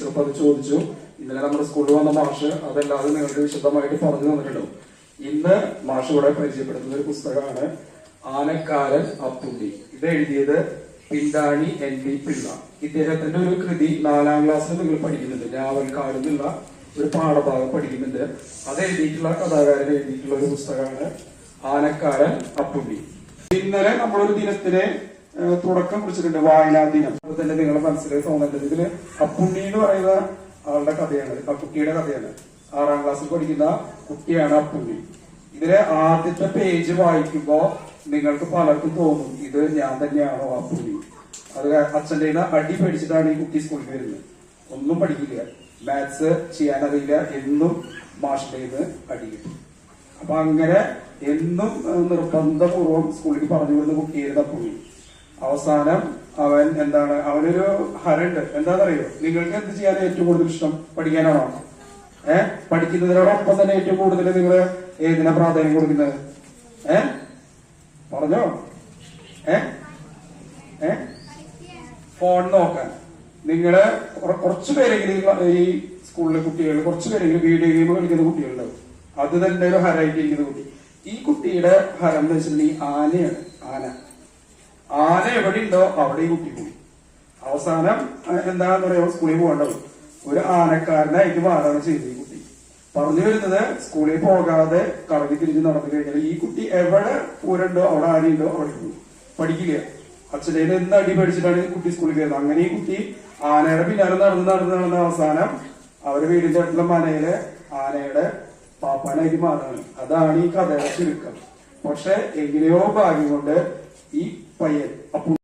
Teacher അത് ചോദിച്ചു. ഇന്നലെ നമ്മുടെ സ്കൂളിൽ വന്ന മാഷ് അതെല്ലാതെ നിങ്ങൾക്ക് വിശദമായിട്ട് പറഞ്ഞു തന്നിട്ടുണ്ടാവും ഇന്ന് മാഷ് ഇവിടെ പരിചയപ്പെടുത്തുന്ന ഒരു പുസ്തകമാണ് ആനക്കാരൻ അപ്പുണ്ടി ഇത് എഴുതിയത് പിണ്ടാണി എൻ ഡി പിള്ള. ഇദ്ദേഹത്തിന്റെ ഒരു കൃതി നാലാം ക്ലാസ്സിൽ നിങ്ങൾ പഠിക്കുന്നുണ്ട്. രാവൽക്കാട് എന്നുള്ള ഒരു പാഠഭാഗം പഠിക്കുന്നുണ്ട്. അത് എഴുതിയിട്ടുള്ള കഥാകാരൻ എഴുതിയിട്ടുള്ള ഒരു പുസ്തകമാണ് ആനക്കാരൻ അപ്പുണ്ടി ഇന്നലെ നമ്മളൊരു ദിനത്തിന് തുടക്കം കുറിച്ചിട്ടുണ്ട് വായനാ ദിനം. അപ്പൊ തന്നെ നിങ്ങളെ മനസ്സിലായി തോന്നേണ്ടത് ഇതിൽ അപ്പുണ്ണി എന്ന് പറയുന്ന ആളുടെ കഥയാണ്. ആ കുട്ടിയുടെ കഥയാണ്. ആറാം ക്ലാസ്സിൽ പഠിക്കുന്ന കുട്ടിയാണ് അപ്പുണ്ണി. ഇതിലെ ആദ്യത്തെ പേജ് വായിക്കുമ്പോ നിങ്ങൾക്ക് പലർക്കും തോന്നും ഇത് ഞാൻ തന്നെയാണോ അപ്പുണ്ണി? അത് അച്ഛന്റെ അടി പേടിച്ചിട്ടാണ് ഈ കുട്ടി സ്കൂളിൽ വരുന്നത്. ഒന്നും പഠിക്കില്ല. മാത്സ് ചെയ്യാനറിയില്ല. എന്നും മാഷിന്റെ കയ്യിന്ന് അടി കിട്ടും. അപ്പൊ അങ്ങനെ എന്നും നിർബന്ധപൂർവം നിർബന്ധപൂർവം സ്കൂളിൽ പറഞ്ഞു വിടുന്ന കുട്ടിയായിരുന്നു അപ്പുണ്ണി. അവസാനം അവൻ എന്താണ് അവനൊരു ഹരണ്ട്. എന്താണെന്നറിയോ? നിങ്ങൾക്ക് എന്ത് ചെയ്യാൻ ഏറ്റവും കൂടുതൽ ഇഷ്ടം? പഠിക്കാനാണോ? ഏഹ് പഠിക്കുന്നതിനോടൊപ്പം തന്നെ ഏറ്റവും കൂടുതൽ നിങ്ങൾ ഏതിനാ പ്രാധാന്യം കൊടുക്കുന്നത്? ഏ? പറഞ്ഞോ? ഏ? ഏ? ഫോൺ നോക്കാൻ. നിങ്ങൾ കുറച്ചു പേരെങ്കിലും ഈ സ്കൂളിലെ കുട്ടികൾ കുറച്ചു പേരെങ്കിലും വീഡിയോ ഗെയിം കളിക്കുന്ന കുട്ടികളുണ്ടാവും അത് തന്നെ ഒരു ഹരായിട്ട് ഇരിക്കുന്ന കുട്ടി. ഈ കുട്ടിയുടെ ഹരം എന്ന് വെച്ചിട്ടുണ്ടെങ്കിൽ ആനയാണ്. ആന. ആന എവിടെ ഉണ്ടോ അവിടെ കുട്ടി പോയി അവസാനം എന്താന്ന് പറയാ സ്കൂളിൽ പോകേണ്ടത് ഒരു ആനക്കാരനായിട്ട് മാറാണ് ചെയ്തത് ഈ കുട്ടി. പറഞ്ഞു വരുന്നത് സ്കൂളിൽ പോകാതെ കറങ്ങി തിരിഞ്ഞ് നടന്നു കഴിഞ്ഞാൽ ഈ കുട്ടി എവിടെ പൂരണ്ടോ അവിടെ ആനയുണ്ടോ അവിടെ പോകും പഠിക്കില്ല. അച്ഛനെ എന്ത് അടി പഠിച്ചിട്ടാണ് ഈ കുട്ടി സ്കൂളിൽ കയറുന്നത്. അങ്ങനെ ഈ കുട്ടി ആനയുടെ പിന്നാലെ നടന്ന് നടന്ന് നടന്ന അവസാനം അവരെ വീടിന്റെ അടുത്തുള്ള മനയിലെ ആനയുടെ പാപ്പാനായിട്ട് മാറാണ് അതാണ് ഈ കഥയുടെ ചുരുക്കം. പക്ഷെ എങ്ങനെയോ ഭാഗ്യം കൊണ്ട് ഈ പയ്യൻ അപ്പു